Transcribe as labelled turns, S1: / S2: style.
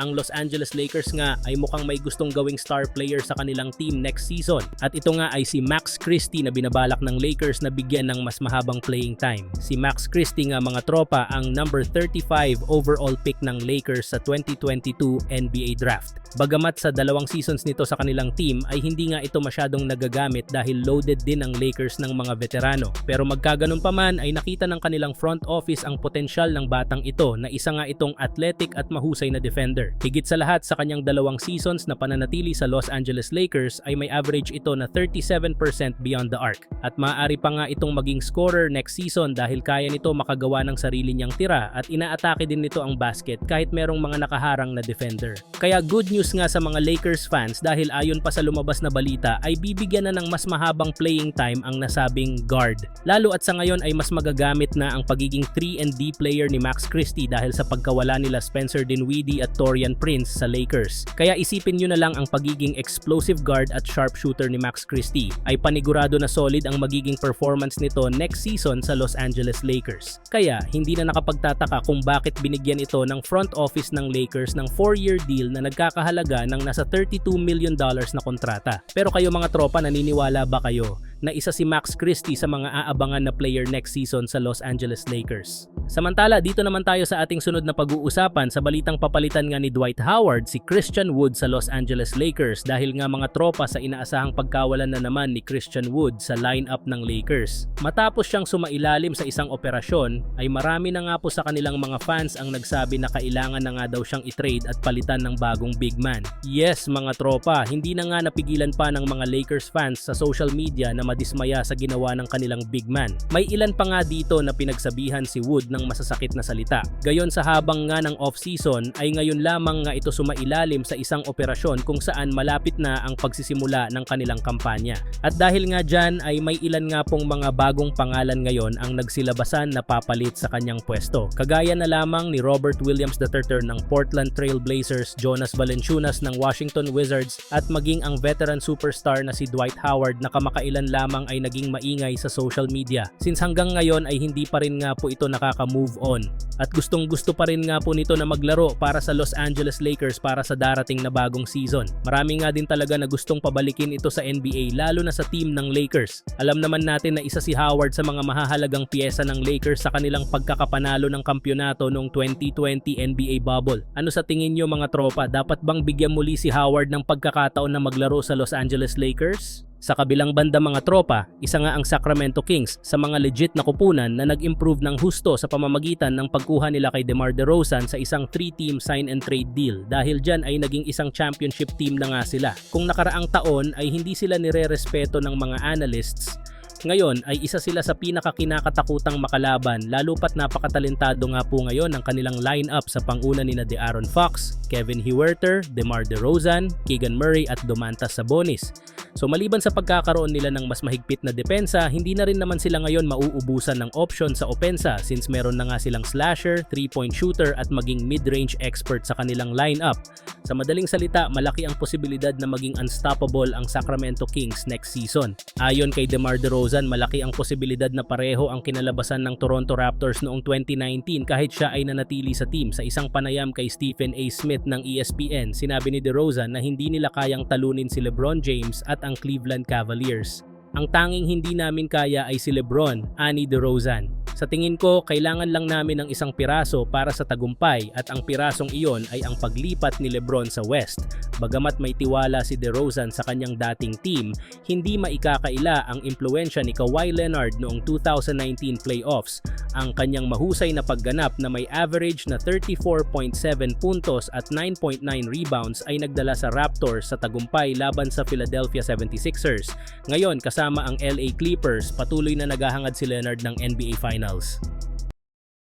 S1: Ang Los Angeles Lakers nga ay mukhang may gustong gawing star player sa kanilang team next season. At ito nga ay si Max Christie na binabalak ng Lakers na bigyan ng mas mahabang playing time. Si Max Christie nga mga tropa ang number 35 overall pick ng Lakers sa 2022 NBA Draft. Bagamat sa dalawang seasons nito sa kanilang team ay hindi nga ito masyadong nagagamit dahil loaded din ang Lakers ng mga veterano. Pero magkaganon pa man ay nakita ng kanilang front office ang potensyal ng batang ito na isa nga itong athletic at mahusay na defender. Higit sa lahat sa kanyang dalawang seasons na pananatili sa Los Angeles Lakers ay may average ito na 37% beyond the arc. At maaari pa nga itong maging scorer next season dahil kaya nito makagawa ng sarili niyang tira at inaatake din nito ang basket kahit merong mga nakaharang na defender. Kaya good news nga sa mga Lakers fans dahil ayon pa sa lumabas na balita ay bibigyan na ng mas mahabang playing time ang nasabing guard. Lalo at sa ngayon ay mas magagamit na ang pagiging 3 and D player ni Max Christie dahil sa pagkawala nila Spencer Dinwiddie at Torian Prince sa Lakers. Kaya isipin nyo na lang ang pagiging explosive guard at sharpshooter ni Max Christie ay panigurado na solid ang magiging performance nito next season sa Los Angeles Lakers. Kaya hindi na nakapagtataka kung bakit binigyan ito ng front office ng Lakers ng 4-year deal na nagkakahalaga ng nasa 32 million dollars na kontrata. Pero kayo mga tropa naniniwala ba kayo na isa si Max Christie sa mga aabangan na player next season sa Los Angeles Lakers. Samantala, dito naman tayo sa ating sunod na pag-uusapan sa balitang papalitan nga ni Dwight Howard si Christian Wood sa Los Angeles Lakers dahil nga mga tropa sa inaasahang pagkawalan na naman ni Christian Wood sa lineup ng Lakers. Matapos siyang sumailalim sa isang operasyon, ay marami na nga po sa kanilang mga fans ang nagsabi na kailangan na nga daw siyang i-trade at palitan ng bagong big man. Yes mga tropa, hindi na nga napigilan pa ng mga Lakers fans sa social media na madismaya sa ginawa ng kanilang big man. May ilan pa nga dito na pinagsabihan si Wood ng masasakit na salita. Gayon sa habang nga ng off-season ay ngayon lamang nga ito sumailalim sa isang operasyon kung saan malapit na ang pagsisimula ng kanilang kampanya. At dahil nga dyan ay may ilan nga pong mga bagong pangalan ngayon ang nagsilabasan na papalit sa kanyang pwesto. Kagaya na lamang ni Robert Williams III ng Portland Trail Blazers, Jonas Valanciunas ng Washington Wizards at maging ang veteran superstar na si Dwight Howard na kamakailan lamang ay naging maingay sa social media. Since hanggang ngayon ay hindi pa rin nga po ito nakaka-move on. At gustong gusto pa rin nga po nito na maglaro para sa Los Angeles Lakers para sa darating na bagong season. Marami nga din talaga na gustong pabalikin ito sa NBA lalo na sa team ng Lakers. Alam naman natin na isa si Howard sa mga mahahalagang piyesa ng Lakers sa kanilang pagkakapanalo ng kampyonato noong 2020 NBA bubble. Ano sa tingin nyo mga tropa, dapat bang bigyan muli si Howard ng pagkakataon na maglaro sa Los Angeles Lakers? Sa kabilang banda mga tropa, isa nga ang Sacramento Kings sa mga legit na kupunan na nag-improve ng husto sa pamamagitan ng pagkuha nila kay DeMar DeRozan sa isang 3-team sign and trade deal dahil dyan ay naging isang championship team na nga sila. Kung nakaraang taon ay hindi sila nire-respeto ng mga analysts ngayon ay isa sila sa pinakakinakatakutang makalaban lalo pat napakatalentado nga po ngayon ng kanilang lineup sa panguna ni na De'Aaron Fox, Kevin Huerter, DeMar DeRozan, Keegan Murray at Domantas Sabonis. So maliban sa pagkakaroon nila ng mas mahigpit na depensa, hindi na rin naman sila ngayon mauubusan ng option sa opensa since meron na nga silang slasher, 3-point shooter at maging mid-range expert sa kanilang lineup. Sa madaling salita, malaki ang posibilidad na maging unstoppable ang Sacramento Kings next season. Ayon kay DeMar DeRozan, malaki ang posibilidad na pareho ang kinalabasan ng Toronto Raptors noong 2019 kahit siya ay nanatili sa team. Sa isang panayam kay Stephen A. Smith ng ESPN, sinabi ni DeRozan na hindi nila kayang talunin si LeBron James at ang Cleveland Cavaliers. Ang tanging hindi namin kaya ay si LeBron, ani DeRozan. Sa tingin ko, kailangan lang namin ng isang piraso para sa tagumpay at ang pirasong iyon ay ang paglipat ni Lebron sa West. Bagamat may tiwala si DeRozan sa kanyang dating team, hindi maikakaila ang impluensya ni Kawhi Leonard noong 2019 playoffs. Ang kanyang mahusay na pagganap na may average na 34.7 puntos at 9.9 rebounds ay nagdala sa Raptors sa tagumpay laban sa Philadelphia 76ers. Ngayon kasama ang LA Clippers, patuloy na naghahangad si Leonard ng NBA Finals. else.